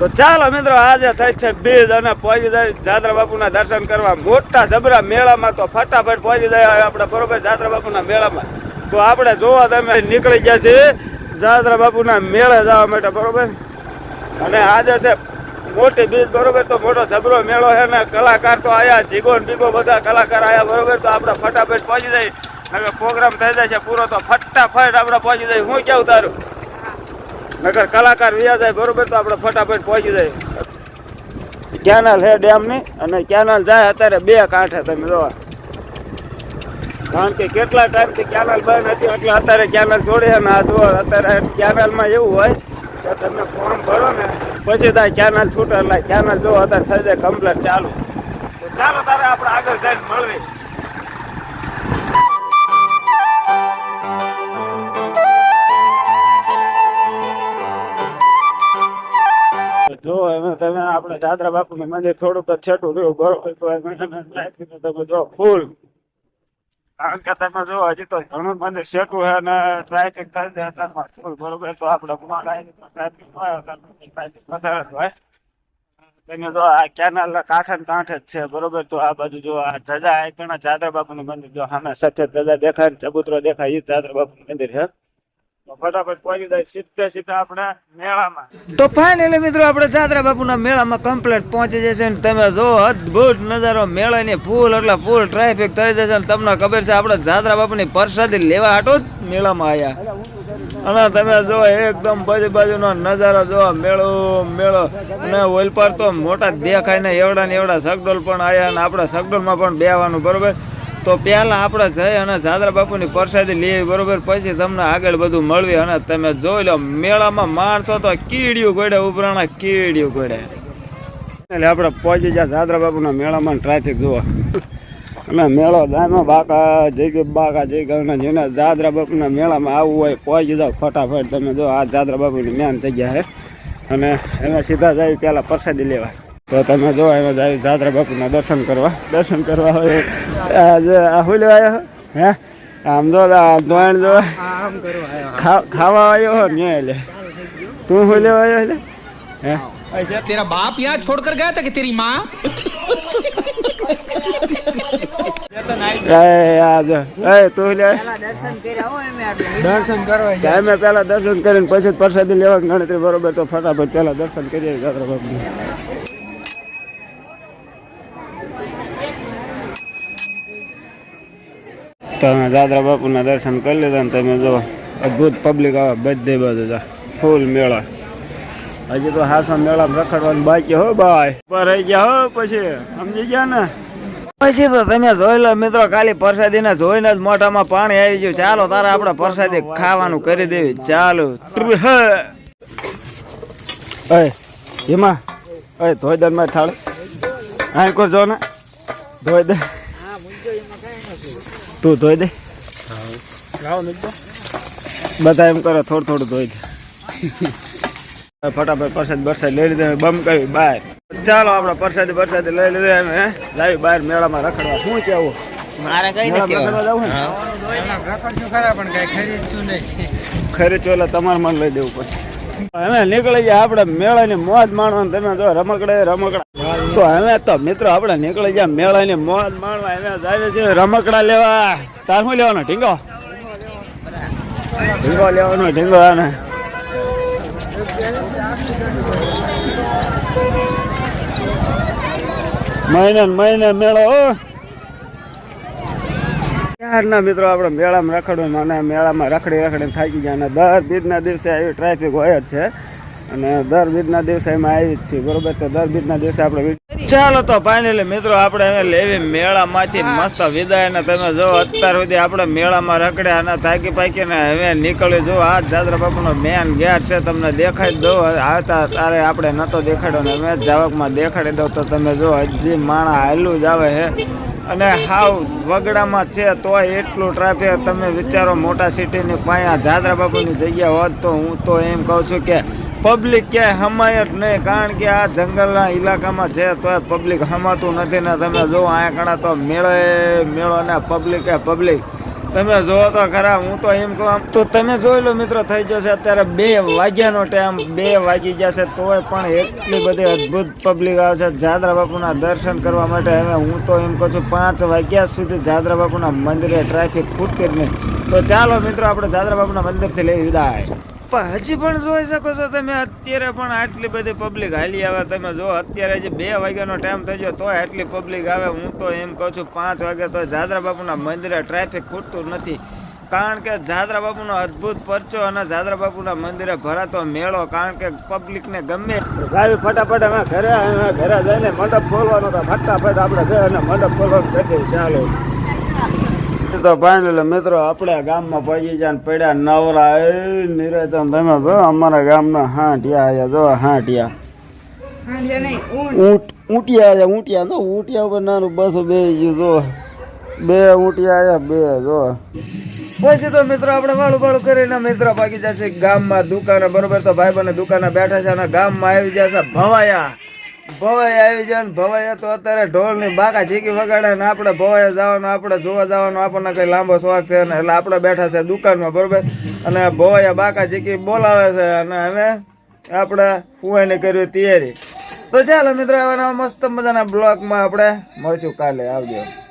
તો ચાલો મિત્રો, આજે થાય છે બીજ અને પહોંચી જાય જાત્રા બાપુના દર્શન કરવા. મોટા જબરા મેળામાં તો ફટાફટ પહોંચી જાય આપણે બરોબર જાત્રા બાપુના મેળામાં. તો આપણે જોવા તમે નીકળી ગયા છીએ જાત્રા બાપુના મેળે જવા માટે બરોબર અને આજે છે મોટી બીજ, બરોબર? તો મોટો જબરો મેળો છે ને કલાકાર તો આયા, જીગો બીગો બધા કલાકાર આયા, બરોબર? તો આપણે ફટાફટ પહોંચી જાય હવે પ્રોગ્રામ થઈ જાય છે પૂરો, તો ફટાફટ આપણે પહોંચી જાય હું ક્યાં તારું નકર કલાકાર વ્યા જાય, બરોબર, તો આપણે ફટાફટ પહોંચી જાય. કેનાલ છે ડેમની, અને કેનાલ જાય અત્યારે બે કાંઠે તમે જોવા. કારણ કે કેટલા ટાઈમથી કેનાલ બંધ હતી, એટલે અત્યારે કેનાલ છોડી અને આ જુઓ, અત્યારે કેનાલમાં એવું હોય કે તમે ફોર્મ ભરો ને, પછી થાય કેનાલ છૂટે, એટલે કેનાલ જો અત્યારે થઈ જાય કમ્પ્લેટ ચાલુ. તો ચાલો તારે આપણે આગળ જઈને મળવી. જો એમાં તમે આપણે દાદરા બાપુ નું મંદિર થોડુંક જ છેટું રહ્યું, બરોબર, તો એમાં એને રાખીને તમે જો ફૂલ. કારણ કે તમે જો હજી તો ઘણું મંદિર છેટું છે અને ટ્રાફિક થઈ જાય અત્યારમાં ફૂલ, બરોબર, તો આપણે ટ્રાફિક ટ્રાફિક વધારે જ હોય. તમે જો આ કેનાલ કાંઠે ને કાંઠે જ છે, બરોબર, તો આ બાજુ જો આ ધજા આઈકણા જાદરા બાપુ નું મંદિર જો સામે સફેદ ધજા દેખાય ને ચબૂતરો દેખાય એ જાદરા બાપુ નું મંદિર છે. તો ફટાફટ પહોંચી જાય તો ફાઇનલી મિત્રો આપણે જાત્રા બાપુના મેળામાં કમ્પ્લીટ પહોંચી જશે ને તમે જો અદ્ભુત નજારો, મેળાની ફૂલ એટલે ફૂલ ટ્રાફિક થઈ જશે ને તમને ખબર છે આપણે જાત્રા બાપુની પ્રસાદી લેવા હાટો જ મેળામાં આવ્યા અને તમે જો એકદમ બધી બાજુનો નજારો જો, મેળો મેળો. અને ઓઇલ પર તો મોટા દેખાય ને એવડા ને એવડા સગડોલ પણ આવ્યા અને આપણે સગડોલમાં પણ બેવાનું બરોબર? તો પહેલાં આપણે જઈ અને જાદરા બાપુની પ્રસાદી લઈએ, બરોબર? પછી તમને આગળ બધું મળવી અને તમે જોઈ લો, મેળામાં માણસો તો કીડિયું ગોડે, ઉપરાણા કીડિયું ગોડે. એટલે આપણે પહોંચી ગયા જાદરા બાપુના મેળામાં ટ્રાફિક જુઓ અને મેળો દામો બાકા જઈ ગયો બાકા જઈ ગયો જેને જાદરા બાપુના મેળામાં આવવું હોય પહોંચી જાઓ ફટાફટ. તમે જો આ જાદરા બાપુની મેન જગ્યા છે. અને એમાં સીધા જાય પહેલાં પ્રસાદી લેવા. તો તમે જો એમાં જાય જાદરા બાપુના દર્શન કરવા દર્શન કરવા હોય આ જે આ શું લેવા આવ્યો હે આમ જો આ ધોણ જો ખા- ખાવા આવ્યો હો ને એટલે તું શું લેવા આવ્યો એટલે હે तेरा बाप यहाँ छोड़कर गया था कि तेरी माँ એ આ જો એ તું લે દર્શન કરવા ટાઈમે પહેલા દર્શન કરીને પછી જ પ્રસાદી લેવા ગણતરી બરોબર તો ફટાફટ પહેલા દર્શન કરીએ બાપુના તમે દાદરા બાપુના દર્શન કરી લીધા ને તમે જો અદ્ભુત પબ્લિક આવે બધે જા. ફૂલ મેળા. હજી તો હાસો મેળામાં રખડવાનું બાકી હો ભાઈ. ઉપર રહી ગયા હો પછી. સમજી ગયા ને? પછી તો તમે જોઈ લો મિત્રો કાલી પ્રસાદી ને જોઈને જ મોઢામાં પાણી આવી ગયું. ચાલો તારે આપણે પ્રસાદી ખાવાનું કરી દેવી. ચાલો. હિમા ધોઈ દે મારી થાળ હા કો જો ને ધોઈ દે તું ધોઈ દે. બધા એમ કરો થોડું થોડું ધોઈ દે. ફટાફટ પરસાદ બરસાદ લઈ લીધો બમ કરી બહાર. ચાલો આપણે પ્રસાદી બરસાદ લઈ લીધો એમ હે? લાવી બહાર મેળામાં રખડવા. શું કેવું? મારે કઈ મેળામાં રખડવા જવું ને? રખડશું ખરા પણ કઈ ખરીદશું નહીં ખરીદવું એટલે તમારે મન લઈ દેવું પડશે. અમે નીકળી ગયા આપણે મેળાની મોજ માણવા તમે જો રમકડે રમકડા. તો હવે તો મિત્રો આપણે નીકળી ગયા મેળાની મોજ માણવા. અમે જાય છે રમકડા લેવા. તાર શું લેવાનો, ઢીંગો? ઢીંગો લેવાનો, ઢીંગો આને. મહિને મહિને મેળો હો મિત્રો આપણે મેળામાં રખડવું અને મેળામાં રખડી રખડીને થાકી ગયા અને દર બીજના દિવસે આવી ટ્રાફિક હોય જ છે. અને દર બીજના દિવસે એમાં આવી જ છે બરોબર? તો દર બીજના દિવસે આપણે ચાલો તો ફાઇનલી મિત્રો આપણે લેવી મેળામાંથી મસ્ત વિદાય ને તમે જો અત્યાર સુધી આપણે મેળામાં રખડ્યા અને થાકી પાકીને હવે નીકળી જો આ જાદરા બાપુનો મેન ગેટ છે, તમને દઉં. દો આવતા તારે આપણે નતો દેખાડ્યો ને મેં જાવકમાં દેખાડી દઉં. તો તમે જો હજી માણા હાલું જ આવે છે અને હાવ વગડામાં છે તોય એટલું ટ્રાફિક તમે વિચારો મોટા સિટીની પાયા જાદરા બાપુની જગ્યા હોત તો હું તો એમ કહું છું કે પબ્લિક ક્યાંય હમાય જ નહીં કારણ કે આ જંગલના ઇલાકામાં છે તોય પબ્લિક હમાતું નથી ને તમે જો અહીંયા કણા તો મેળો મેળો ને પબ્લિક પબ્લિક તમે જોવો તો ખરા, હું તો એમ કહું તો તમે જોઈ લો મિત્રો, થઈ જશે અત્યારે બે વાગ્યાનો ટાઈમ બે વાગી જશે, તોય પણ એટલી બધી અદ્ભુત પબ્લિક આવે છે. જાદરા બાપુના દર્શન કરવા માટે હવે હું તો એમ કહું છું, પાંચ વાગ્યા સુધી જાદરા બાપુના મંદિરે ટ્રાફિક ખૂટતી જ નહીં. તો ચાલો મિત્રો, આપણે જાદરા બાપુના મંદિરથી લઈ વિદાય. પણ હજી પણ જોઈ શકો છો તમે, અત્યારે પણ આટલી બધી પબ્લિક હાલી આવે તમે જો, અત્યારે જે બે વાગ્યાનો ટાઈમ થઈ ગયો, તોય આટલી પબ્લિક આવે. હું તો એમ કહું છું, પાંચ વાગે તો જાદરા બાપુના મંદિરે ટ્રાફિક ખૂટતું નથી. કારણ કે જાદરા બાપુનો અદ્ભુત પરચો અને જાદરા બાપુના મંદિરે ભરાતો મેળો, કારણ કે પબ્લિકને ગમે. સાહેબ, ફટાફટ અમે ઘરે ઘરે જઈને મંડપ ખોલવાનો તો ફટાફટ આપણે ઘરે મંડપ ખોલવાનું થઈ ચાલો. તો ફાઇનલ મિત્રો આપણે ગામમાં પહોંચી જાય ને પડ્યા નવરા. એ નિરાયતા તમે છો? અમારા ગામના હાંટિયા આવ્યા જો હાંટિયા. ઊંટ. ઊંટિયા આવ્યા ઊંટિયા તો ઊંટિયા ઉપર નાનું બસો બે ગયું જો. બે ઊંટિયા આવ્યા બે જો. પછી તો મિત્રો આપણે વાળું વાળું કરીને મિત્રો ભાગી જશે ગામમાં દુકાને બરોબર? તો ભાઈ બને દુકાને બેઠા છે અને ગામમાં આવી જશે ભવાયા. ભવાયા આવી જાય ને ભવાઈ તો અત્યારે ઢોલની બાકા ઝીકી વગાડે ને આપણે ભવાઈ જવાનું, આપણે જોવા જવાનું, આપણને કઈ લાંબો શોખ છે ને, એટલે આપણે બેઠા છે દુકાનમાં, બરોબર? અને ભવાઈ બાકા ઝીકી બોલાવે છે અને અને આપણે ફુવાઈને કરવી તૈયારી. તો ચાલો મિત્રો, આવા મસ્ત મજાના બ્લોગમાં આપણે મળશું કાલે. આવજો.